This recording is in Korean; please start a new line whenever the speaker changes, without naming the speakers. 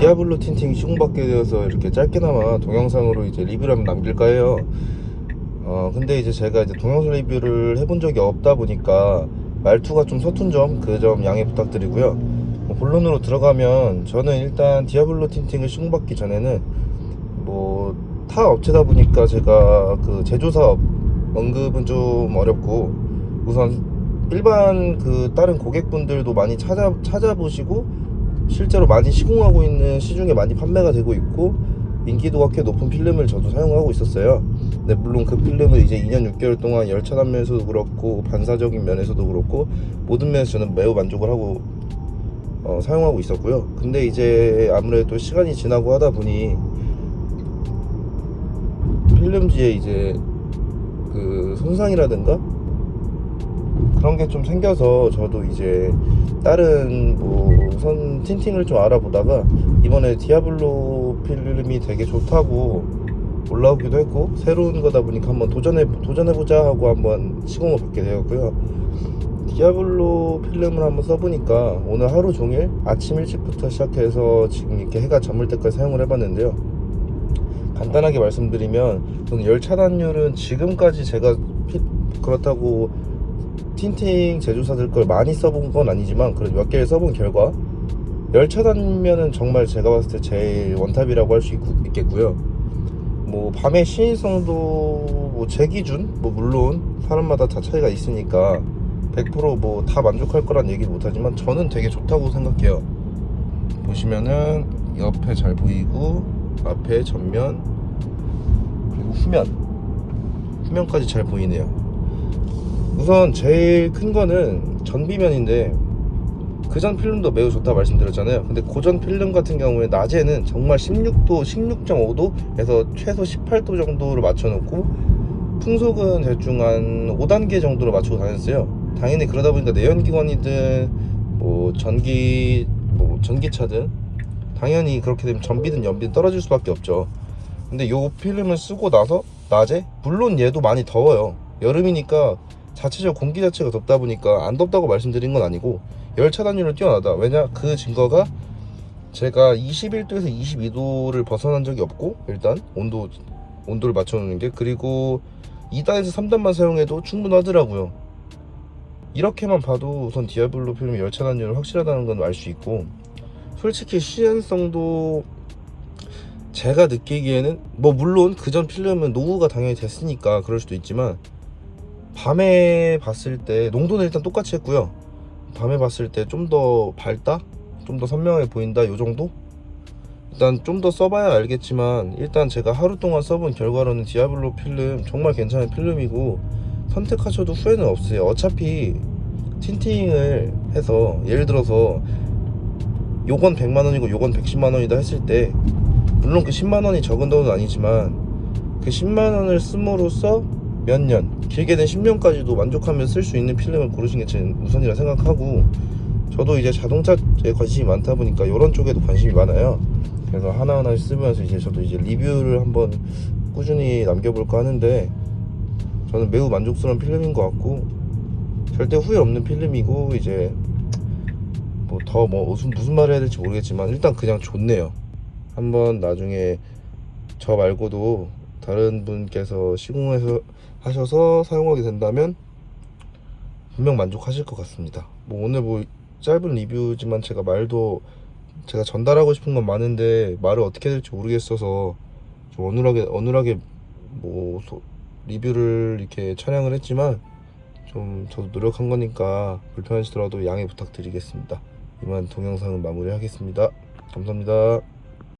디아블로 틴팅 시공받게 되어서 이렇게 짧게나마 동영상으로 이제 리뷰를 한번 남길까 해요. 어, 근데 이제 제가 이제 동영상 리뷰를 해본 적이 없다 보니까 말투가 좀 서툰 점, 그점 양해 부탁드리고요. 뭐 본론으로 들어가면 저는 일단 디아블로 틴팅을 시공받기 전에는 뭐 타 업체다 보니까 제가 그 제조사업 언급은 좀 어렵고 우선 일반 그 다른 고객분들도 많이 찾아 찾아보시고 실제로 많이 시공하고 있는 시중에 많이 판매가 되고 있고 인기도가 꽤 높은 필름을 저도 사용하고 있었어요. 근데 물론 그 필름을 이제 2년 6개월 동안 열차 단 면에서도 그렇고 반사적인 면에서도 그렇고 모든 면에서 저는 매우 만족을 하고 어, 사용하고 있었고요. 근데 이제 아무래도 시간이 지나고 하다 보니 필름지에 이제 그 손상이라든가 그런 게 좀 생겨서 저도 이제 다른 뭐 선 틴팅을 좀 알아보다가 이번에 디아블로 필름이 되게 좋다고 올라오기도 했고 새로운 거다 보니까 한번 도전해 도전해 보자 하고 한번 시공을 받게 되었고요. 디아블로 필름을 한번 써보니까 오늘 하루 종일 아침 일찍부터 시작해서 지금 이렇게 해가 저물 때까지 사용을 해봤는데요. 간단하게 말씀드리면 열 차단율은 지금까지 제가 피- 그렇다고 틴팅 제조사들 걸 많이 써본 건 아니지만 그래도 몇 개를 써본 결과 열 차 단면은 정말 제가 봤을 때 제일 원탑이라고 할 수 있겠고요. 뭐 밤의 시인성도 뭐 제 기준 뭐 물론 사람마다 다 차이가 있으니까 100%뭐 다 만족할 거란 얘기를 못하지만 저는 되게 좋다고 생각해요. 보시면은 옆에 잘 보이고 앞에 전면 그리고 후면 후면까지 잘 보이네요. 우선 제일 큰 거는 전비면인데 그전 필름도 매우 좋다 말씀드렸잖아요. 근데 고전 필름 같은 경우에 낮에는 정말 16도, 16.5도에서 최소 18도 정도를 맞춰놓고 풍속은 대충 한 5단계 정도로 맞추고 다녔어요. 당연히 그러다 보니까 내연기관이든 뭐 전기 뭐 전기차든 당연히 그렇게 되면 전비든 연비든 떨어질 수밖에 없죠. 근데 요 필름을 쓰고 나서 낮에 물론 얘도 많이 더워요. 여름이니까 자체적으로 공기 자체가 덥다 보니까 안 덥다고 말씀드린 건 아니고 열 차단율은 뛰어나다. 왜냐 그 증거가 제가 21도에서 22도를 벗어난 적이 없고 일단 온도 온도를 맞춰놓는 게 그리고 2단에서 3단만 사용해도 충분하더라고요. 이렇게만 봐도 우선 디아블로 필름 열 차단율은 확실하다는 건 알 수 있고 솔직히 시연성도 제가 느끼기에는 뭐 물론 그 전 필름은 노후가 당연히 됐으니까 그럴 수도 있지만 밤에 봤을 때 농도는 일단 똑같이 했고요. 밤에 봤을 때 좀 더 밝다, 좀 더 선명해 보인다 요 정도. 일단 좀 더 써봐야 알겠지만 일단 제가 하루 동안 써본 결과로는 디아블로 필름 정말 괜찮은 필름이고 선택하셔도 후회는 없어요. 어차피 틴팅을 해서 예를 들어서 요건 100만 원이고 요건 110만 원이다 했을 때 물론 그 10만 원이 적은 돈은 아니지만 그 10만 원을 씀으로써 몇 년, 길게 된 10년까지도 만족하며 쓸 수 있는 필름을 고르시는 게 제일 우선이라 생각하고 저도 이제 자동차에 관심이 많다 보니까 이런 쪽에도 관심이 많아요. 그래서 하나하나씩 쓰면서 이제 저도 이제 리뷰를 한번 꾸준히 남겨볼까 하는데 저는 매우 만족스러운 필름인 것 같고 절대 후회 없는 필름이고 이제 뭐 더뭐 무슨 무슨 말을 해야 될지 모르겠지만 일단 그냥 좋네요. 한번 나중에 저 말고도 다른 분께서 시공해서 하셔서 사용하게 된다면 분명 만족하실 것 같습니다. 뭐 오늘 뭐 짧은 리뷰지만 제가 말도 제가 전달하고 싶은 건 많은데 말을 어떻게 해야 될지 모르겠어서 좀 어눌하게 어눌하게 뭐 소- 리뷰를 이렇게 촬영을 했지만 좀 저도 노력한 거니까 불편하시더라도 양해 부탁드리겠습니다. 이만 동영상은 마무리하겠습니다. 감사합니다.